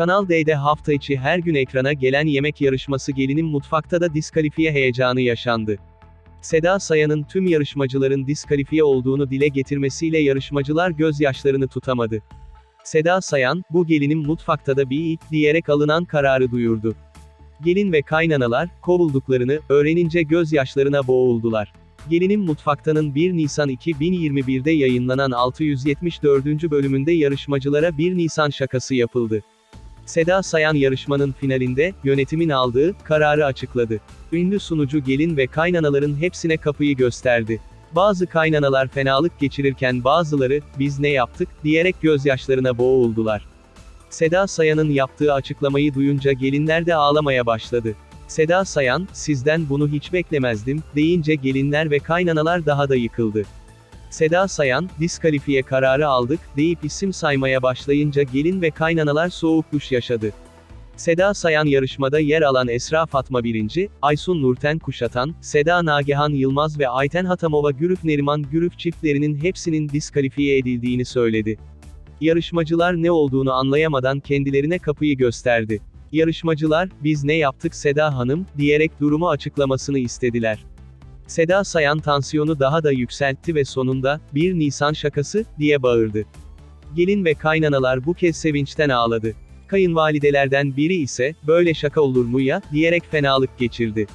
Kanal D'de hafta içi her gün ekrana gelen yemek yarışması Gelinin Mutfakta da diskalifiye heyecanı yaşandı. Seda Sayan'ın tüm yarışmacıların diskalifiye olduğunu dile getirmesiyle yarışmacılar gözyaşlarını tutamadı. Seda Sayan, bu gelinin mutfakta da bir ilk diyerek alınan kararı duyurdu. Gelin ve kaynanalar, kovulduklarını öğrenince gözyaşlarına boğuldular. Gelinin Mutfakta'nın 1 Nisan 2021'de yayınlanan 674. bölümünde yarışmacılara 1 Nisan şakası yapıldı. Seda Sayan yarışmanın finalinde, yönetimin aldığı, kararı açıkladı. Ünlü sunucu gelin ve kaynanaların hepsine kapıyı gösterdi. Bazı kaynanalar fenalık geçirirken bazıları, biz ne yaptık, diyerek gözyaşlarına boğuldular. Seda Sayan'ın yaptığı açıklamayı duyunca gelinler de ağlamaya başladı. Seda Sayan, sizden bunu hiç beklemezdim, deyince gelinler ve kaynanalar daha da yıkıldı. Seda Sayan, diskalifiye kararı aldık, deyip isim saymaya başlayınca gelin ve kaynanalar soğuk duş yaşadı. Seda Sayan yarışmada yer alan Esra Fatma Birinci, Aysun Nurten Kuşatan, Seda Nagihan Yılmaz ve Ayten Hatamova Gürüf Neriman Gürüf çiftlerinin hepsinin diskalifiye edildiğini söyledi. Yarışmacılar ne olduğunu anlayamadan kendilerine kapıyı gösterdi. Yarışmacılar, biz ne yaptık Seda Hanım, diyerek durumu açıklamasını istediler. Seda Sayan tansiyonu daha da yükseltti ve sonunda, 1 Nisan şakası, diye bağırdı. Gelin ve kaynanalar bu kez sevinçten ağladı. Kayınvalidelerden biri ise, böyle şaka olur mu ya, diyerek fenalık geçirdi.